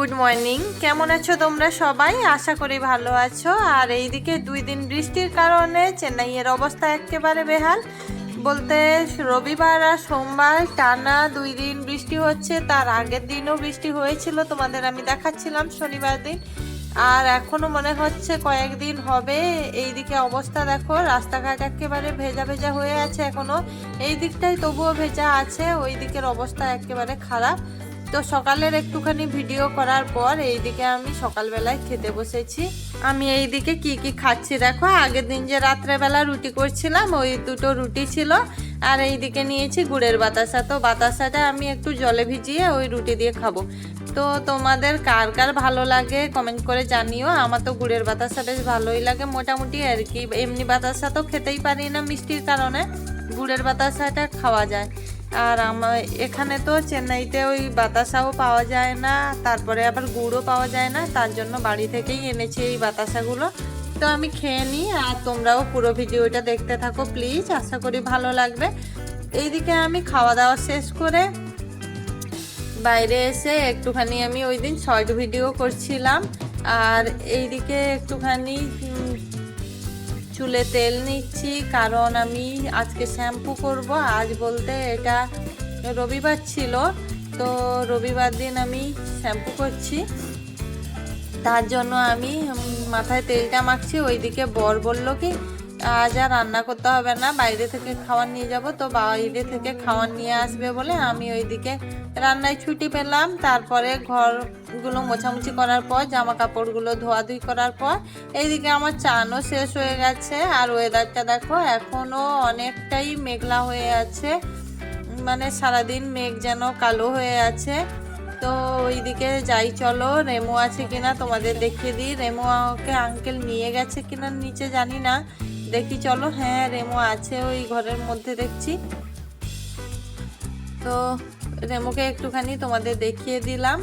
Good morning কেমন আছো তোমরা সবাই? আশা করি ভালো আছো। আর এইদিকে দুই দিন বৃষ্টির কারণে চেন্নাইয়ের অবস্থা একেবারে বেহাল। বলতে রবিবার আর সোমবার টানা দুই দিন বৃষ্টি হচ্ছে। তার আগের দিনও বৃষ্টি হয়েছিল, তোমাদের আমি দেখাচ্ছিলাম শনিবার দিন। আর এখনও মনে হচ্ছে কয়েকদিন হবে। এইদিকে অবস্থা দেখো, রাস্তাঘাট একেবারে ভেজা ভেজা হয়ে আছে এখনও এই দিকটাই তবুও ভেজা আছে, ওই দিকের অবস্থা একেবারে খারাপ। তো সকালের একটুখানি ভিডিও করার পর এইদিকে আমি সকালবেলায় খেতে বসেছি। আমি এইদিকে কি কি খাচ্ছি দেখো, আগের দিন যে রাত্রেবেলা রুটি করছিলাম, ওই দুটো রুটি ছিল। আর এইদিকে নিয়েছি গুড়ের বাতাসা। তো বাতাসাটা আমি একটু জলে ভিজিয়ে ওই রুটি দিয়ে খাব। তো তোমাদের কার কার ভালো লাগে কমেন্ট করে জানিও। আমার তো গুড়ের বাতাসা বেশ ভালোই লাগে মোটামুটি আর কি। এমনি বাতাসা তো খেতেই পারি না মিষ্টির কারণে। গুড়ের বাতাসাটা খাওয়া যায়। আর আমার এখানে তো চেন্নাইতে ওই বাতাসাও পাওয়া যায় না, তারপরে আবার গুড়ও পাওয়া যায় না, তার জন্য বাড়ি থেকেই এনেছি এই বাতাসাগুলো। তো আমি খেয়ে নিই আর তোমরাও পুরো ভিডিওটা দেখতে থাকো প্লিজ, আশা করি ভালো লাগবে। এইদিকে আমি খাওয়া দাওয়া শেষ করে বাইরে এসে একটুখানি আমি ওই দিন শর্ট ভিডিও করছিলাম। আর এইদিকে একটুখানি চুলে তেল নিচ্ছি, কারণ আমি আজকে শ্যাম্পু করব। আজ বলতে এটা রবিবার ছিল, তো রবিবার দিন আমি শ্যাম্পু করছি। তার জন্য আমি মাথায় তেলটা মাখছি, ওইদিকে বর বলল কি আজ আর রান্না করতে হবে না, বাইরে থেকে খাওয়ার নিয়ে যাব। তো বাইরে থেকে খাওয়ার নিয়ে আসবে বলে আমি ওইদিকে রান্নায় ছুটি পেলাম। তারপরে ঘরগুলো মোছামুছি করার পর জামা কাপড়গুলো ধোয়াধুয়ি করার পর, এইদিকে আমার চানও শেষ হয়ে গেছে। আর ওয়েদারটা দেখো এখনও অনেকটাই মেঘলা হয়ে আছে। মানে সারাদিন মেঘ যেন কালো হয়ে আছে। তো ওইদিকে যাই, চলো। রেমো আছে কিনা তোমাদের দেখিয়ে দিই। রেমো ওকে আঙ্কেল নিয়ে গেছে কিনা নিচে জানি না। দেখি, চলো। হ্যাঁ রেমো আছে ওই ঘরের মধ্যে, দেখছি। তো রেমোকে একটুখানি তোমাদের দেখিয়ে দিলাম।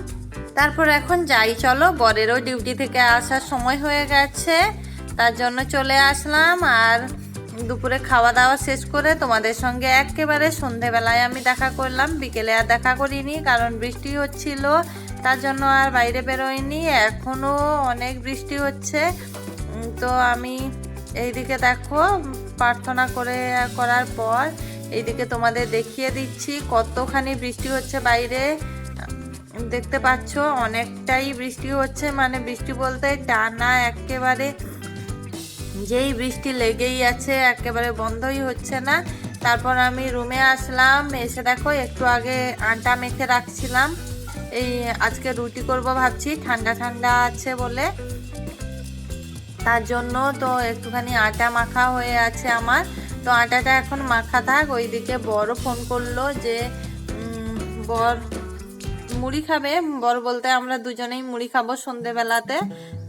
তারপর এখন যাই, চলো। বরেরও ডিউটি থেকে আসার সময় হয়ে গেছে। তার জন্য চলে আসলাম। আর দুপুরে খাওয়া দাওয়া শেষ করে তোমাদের সঙ্গে একেবারে সন্ধেবেলায় আমি দেখা করলাম। বিকেলে আর দেখা করিনি, কারণ বৃষ্টি হচ্ছিল। তার জন্য আর বাইরে বেরোয়নি। এখনও অনেক বৃষ্টি হচ্ছে। তো আমি এইদিকে দেখো, প্রার্থনা করে করার পর এইদিকে তোমাদের দেখিয়ে দিচ্ছি কতখানি বৃষ্টি হচ্ছে বাইরে। দেখতে পাচ্ছ অনেকটাই বৃষ্টি হচ্ছে মানে বৃষ্টি বলতে টানা একেবারে যেই বৃষ্টি লেগেই আছে, একেবারে বন্ধই হচ্ছে না। তারপর আমি রুমে আসলাম, এসে দেখো একটু আগে আটা মেখে রাখছিলাম। এই আজকে রুটি করব ভাবছি, ঠান্ডা ঠান্ডা আছে বলে। তার জন্য তো একটুখানি আটা মাখা হয়ে আছে আমার। তো আটাটা এখন মাখা থাক, ওইদিকে বড় ফোন করল যে বর মুড়ি খাবে। বর বলতে আমরা দুজনেই মুড়ি খাব সন্ধেবেলাতে।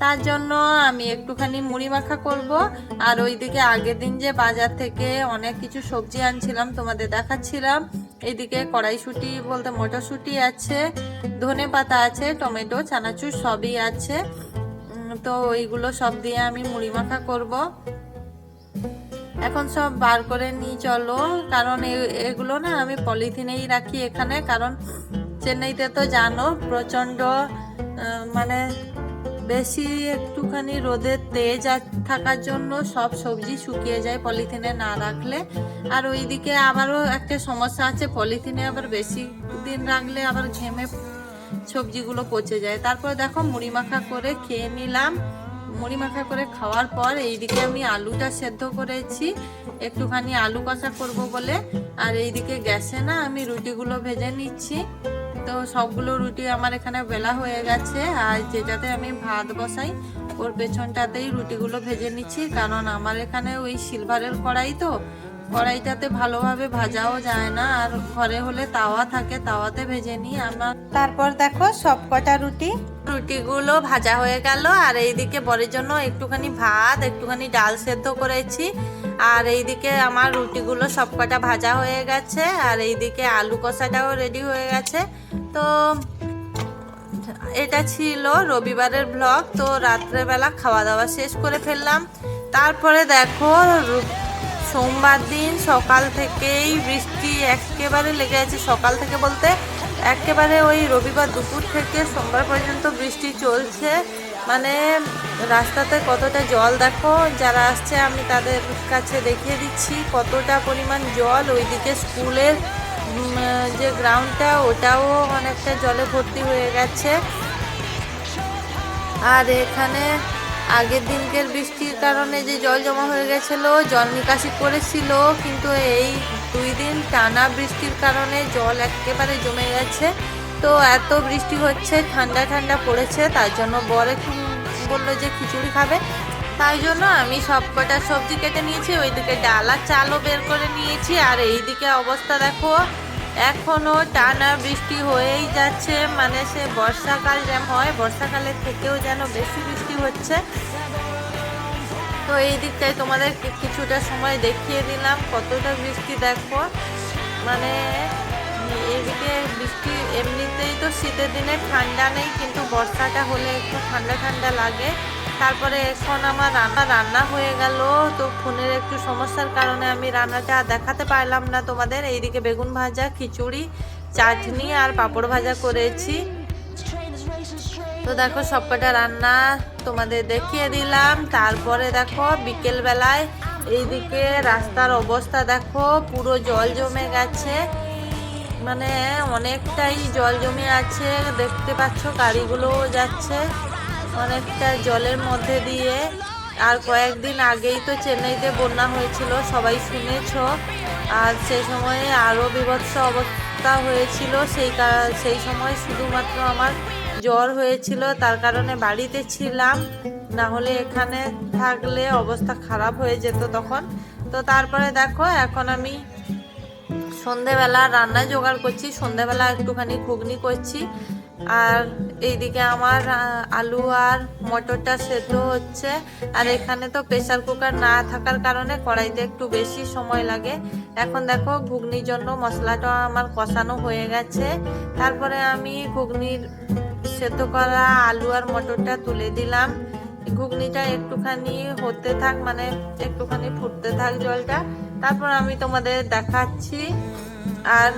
তার জন্য আমি একটুখানি মুড়ি মাখা করব। আর ওইদিকে আগের দিন যে বাজার থেকে অনেক কিছু সবজি আনছিলাম, তোমাদের দেখাচ্ছিলাম। এইদিকে কড়াইশুটি বলতে মটরশুঁটি আছে ধনে পাতা আছে, টমেটো, চানাচুর সবই আছে। তো ওইগুলো সব দিয়ে আমি মুড়ি মাখা করব। এখন সব বার করে নিয়ে চলো। কারণ এগুলো না আমি পলিথিনেই রাখি এখানে। কারণ চেন্নাইতে তো জানো প্রচণ্ড মানে বেশি একটুখানি রোদের তেজ থাকার জন্য সব সবজি শুকিয়ে যায় পলিথিনে না রাখলে। আর ওইদিকে আবারও একটা সমস্যা আছে, পলিথিনে আবার বেশি দিন রাখলে আবার ঘেমে সবজিগুলো পচে যায়। তারপর দেখো মুড়ি মাখা করে খেয়ে নিলাম। মুড়ি মাখা করে খাওয়ার পর এইদিকে আমি আলুটা সেদ্ধ করেছি। একটুখানি আলু কষা করব বলে। আর এইদিকে গ্যাসে না আমি রুটিগুলো ভেজে নিচ্ছি। তো সবগুলো রুটি আমার এখানে বেলা হয়ে গেছে। আর যেটাতে আমি ভাত বসাই, ওর পেছনটাতেই রুটিগুলো ভেজে নিচ্ছি। কারণ আমার এখানে ওই সিলভারের কড়াই তো কড়াইটাতে ভালোভাবে ভাজাও যায় না আর ঘরে হলে তাওয়া থাকে তাওয়াতে ভেজে নিই আমার। তারপর দেখো সব কটা রুটি। রুটিগুলো ভাজা হয়ে গেল আর এইদিকে বরের জন্য একটুখানি ভাত একটুখানি ডাল সেদ্ধ করেছি। আর এইদিকে আমার রুটিগুলো সব কটা ভাজা হয়ে গেছে আর এইদিকে আলু কষাটাও রেডি হয়ে গেছে। তো এটা ছিল রবিবারের ব্লগ তো রাত্রেবেলা খাওয়া দাওয়া শেষ করে ফেললাম। তারপরে দেখো সোমবার দিন সকাল থেকেই বৃষ্টি একেবারে লেগে আছে। সকাল থেকে বলতে একেবারে ওই রবিবার দুপুর থেকে সোমবার পর্যন্ত বৃষ্টি চলছে। মানে রাস্তাতে কতটা জল দেখো, যারা আসছে আমি তাদের কাছে দেখিয়ে দিচ্ছি কতটা পরিমাণ জল। ওইদিকে স্কুলের যে গ্রাউন্ডটা ওটাও অনেকটা জলে ভর্তি হয়ে গেছে। আর এখানে আগের দিনকের বৃষ্টির কারণে যে জল জমা হয়ে গেছিল, জল নিকাশি করেছিল, কিন্তু এই দুই দিন টানা বৃষ্টির কারণে জল একেবারে জমে গেছে। তো এত বৃষ্টি হচ্ছে, ঠান্ডা ঠান্ডা পড়েছে, তার জন্য বর বলল যে খিচুড়ি খাবে। তাই জন্য আমি সব কটা সবজি কেটে নিয়েছি, ওইদিকে ডালা চালও বের করে নিয়েছি, আর এইদিকে অবস্থা দেখো এখনও টানা বৃষ্টি হয়েই যাচ্ছে মানে সে বর্ষাকাল যেমন হয়, বর্ষাকালের থেকেও যেন বেশি বৃষ্টি হচ্ছে। তো এই দিকটায় তোমাদের কিছুটা সময় দেখিয়ে দিলাম, কতটা বৃষ্টি দেখো। মানে এদিকে বৃষ্টি এমনিতেই তো শীতের দিনে ঠান্ডা নেই, কিন্তু বর্ষাটা হলে একটু ঠান্ডা ঠান্ডা লাগে। তারপরে এখন আমার রান্না রান্না হয়ে গেল। তো ফোনের একটু সমস্যার কারণে আমি রান্নাটা দেখাতে পারলাম না তোমাদের। এইদিকে বেগুন ভাজা, খিচুড়ি, চাটনি আর পাঁপড় ভাজা করেছি। তো দেখো সবকটা রান্না তোমাদের দেখিয়ে দিলাম। তারপরে দেখো বিকেল বেলায় এইদিকে রাস্তার অবস্থা দেখো, পুরো জল জমে গেছে। মানে অনেকটাই জল জমে আছে। দেখতে পাচ্ছ গাড়িগুলোও যাচ্ছে। অনেকটা জলের মধ্যে দিয়ে আর কয়েকদিন আগেই তো চেন্নাইতে বন্যা হয়েছিল, সবাই শুনেছ। আর সেই সময়ে আরও বিভৎস অবস্থা হয়েছিল, সেই সেই সময় শুধুমাত্র আমার জ্বর হয়েছিল, তার কারণে বাড়িতে ছিলাম। না হলে এখানে থাকলে অবস্থা খারাপ হয়ে যেত তখন। তো তারপরে দেখো, এখন আমি সন্ধেবেলা রান্না জোগাড় করছি, সন্ধেবেলা একটুখানি ঘুগনি করছি। আর এইদিকে আমার আলু আর মটরটা সেদ্ধ হচ্ছে। আর এখানে তো প্রেসার কুকার না থাকার কারণে কড়াইতে একটু বেশি সময় লাগে। এখন দেখো ঘুগনির জন্য মশলাটা আমার কষানো হয়ে গেছে। তারপরে আমি ঘুগনির সেদ্ধ করা আলু আর মটরটা তুলে দিলাম। ঘুগনিটা একটুখানি হতে থাক মানে একটুখানি ফুটতে থাক জলটা। তারপর আমি তোমাদের দেখাচ্ছি। আর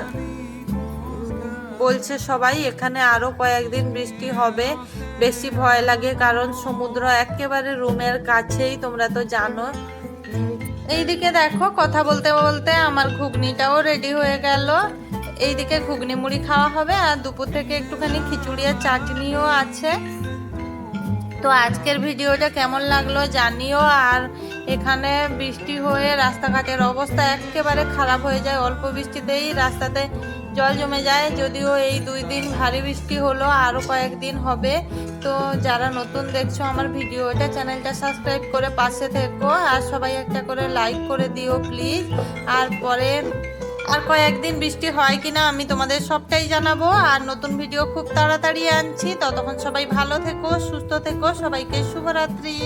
বলছে সবাই, এখানে আরও কয়েকদিন বৃষ্টি হবে। বেশি ভয় লাগে কারণ সমুদ্র একেবারে রুমের কাছেই, তোমরা তো জানো। এইদিকে দেখো, কথা বলতে বলতে আমার ঘুগনিটাও রেডি হয়ে গেল। এইদিকে ঘুগনি মুড়ি খাওয়া হবে আর দুপুর থেকে একটুখানি খিচুড়ি আর চাটনিও আছে। তো আজকের ভিডিওটা কেমন লাগল জানিও, আর এখানে বৃষ্টি হয়ে রাস্তাঘাটের অবস্থা একেবারে খারাপ হয়ে যায়। অল্প বৃষ্টিতেই রাস্তাতে জল জমে যায়। যদিও এই দুই দিন ভারী বৃষ্টি হলো আরও কয়েকদিন হবে। তো যারা নতুন দেখছ আমার ভিডিওটা চ্যানেলটা সাবস্ক্রাইব করে পাশে থেকো। আর সবাই একটা করে লাইক করে দিও প্লিজ। আর পরে, আর কয়েকদিন বৃষ্টি হয় কিনা আমি তোমাদের সবটাই জানাব। আর নতুন ভিডিও খুব তাড়াতাড়ি আনছি। ততক্ষণ সবাই ভালো থেকো, সুস্থ থেকো। সবাইকে শুভরাত্রি।